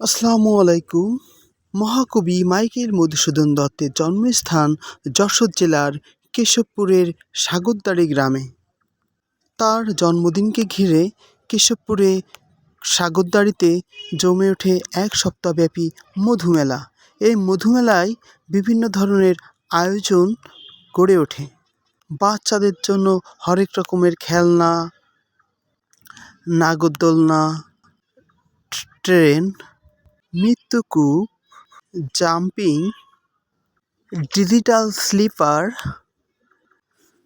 আসসালামু আলাইকুম। মহাকবি মাইকেল মধুসূদন দত্তের জন্মস্থান যশোর জেলার কেশবপুরের সাগরদাড়ি গ্রামে। তার জন্মদিনকে ঘিরে কেশবপুরে সাগরদাড়িতে জমে ওঠে এক সপ্তাহব্যাপী মধুমেলা। এই মধুমেলায় বিভিন্ন ধরনের আয়োজন গড়ে ওঠে। বাচ্চাদের জন্য হরেক রকমের খেলনা, নাগরদোলনা, ট্রেন মৃত্যুকূপ জাম্পিং ডিজিটাল স্লিপার,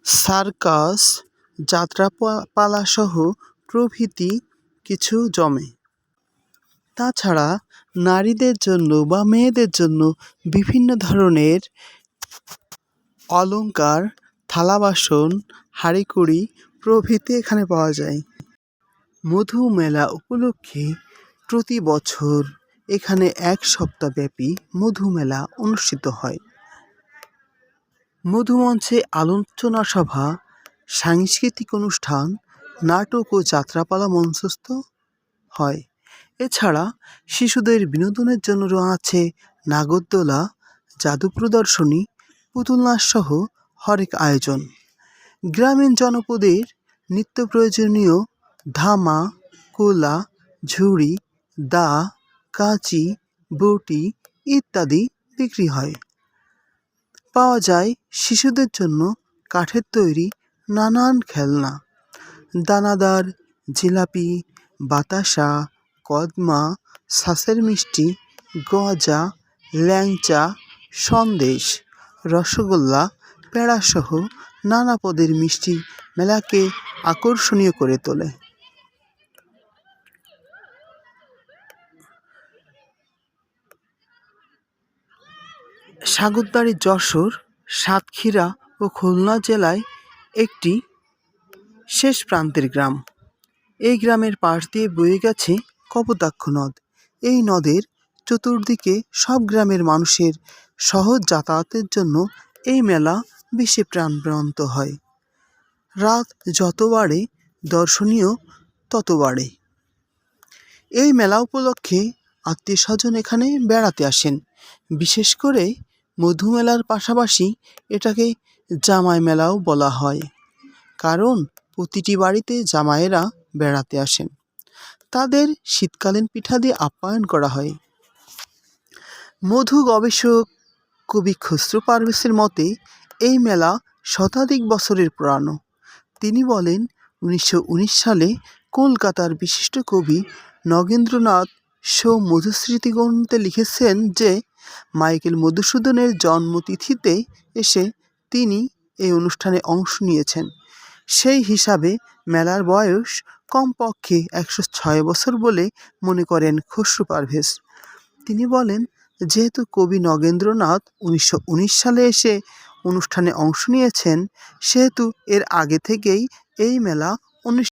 সার্কাস যাত্রাপালাসহ প্রভৃতি কিছু জমে। তাছাড়া নারীদের জন্য বা মেয়েদের জন্য বিভিন্ন ধরনের অলংকার থালা বাসন হাঁড়িকুড়ি প্রভৃতি এখানে পাওয়া যায়। মধু মেলা উপলক্ষে প্রতি বছর এখানে এক সপ্তাহব্যাপী মধুমেলা অনুষ্ঠিত হয়। মধুমঞ্চে আলোচনা সভা, সাংস্কৃতিক অনুষ্ঠান, নাটক ও যাত্রাপালা মঞ্চস্থ হয়। এছাড়া শিশুদের বিনোদনের জন্য আছে নাগরদোলা, জাদু প্রদর্শনী পুতুল সহ হরেক আয়োজন। গ্রামীণ জনপদের নিত্য প্রয়োজনীয় ধামা, কোলা, ঝুড়ি, দা কাঁচি, বটি ইত্যাদি বিক্রি হয়। পাওয়া যায় শিশুদের জন্য কাঠের তৈরি নানান খেলনা। দানাদার, জিলাপি, বাতাসা, কদমা শাঁসের মিষ্টি, গজা, ল্যাংচা, সন্দেশ, রসগোল্লা প্যাড়াসহ নানা পদের মিষ্টি মেলাকে আকর্ষণীয় করে তোলে। সাগরদাড়ি যশোর, সাতক্ষীরা ও খুলনা জেলায় একটি শেষ প্রান্তের গ্রাম। এই গ্রামের পাশ দিয়ে বয়ে গেছে কপোতাক্ষ নদ। এই নদের চতুর্দিকে সব গ্রামের মানুষের সহজ যাতায়াতের জন্য এই মেলা বেশি প্রাণবন্ত হয়। রাত যত বাড়ে, দর্শনীয় তত বাড়ে। এই মেলা উপলক্ষে আত্মীয় স্বজন এখানে বেড়াতে আসেন। বিশেষ করে মধু মেলার পাশাপাশি এটাকে জামাই মেলাও বলা হয়। কারণ প্রতিটি বাড়িতে জামাইয়েরা বেড়াতে আসেন। তাদের শীতকালীন পিঠা দিয়ে আপ্যায়ন করা হয়। মধু গবেষক কবি খসরু পারভেসের মতে, এই মেলা শতাধিক বছরের পুরানো। তিনি বলেন, উনিশশো উনিশ সালে কলকাতার বিশিষ্ট কবি নগেন্দ্রনাথ শো মধুস্মৃতি গ্রন্থে লিখেছেন যে মাইকেল মধুসূদনের জন্মতিথিতে এসে তিনি এই অনুষ্ঠানে অংশ নিয়েছেন। সেই হিসাবে মেলার বয়স কমপক্ষে একশো ছয় বছর বলে মনে করেন খসরু পারভেজ। তিনি বলেন, যেহেতু কবি নগেন্দ্রনাথ উনিশশো উনিশ সালে এসে অনুষ্ঠানে অংশ নিয়েছেন, সেহেতু এর আগে থেকেই এই মেলা অনুষ্ঠিত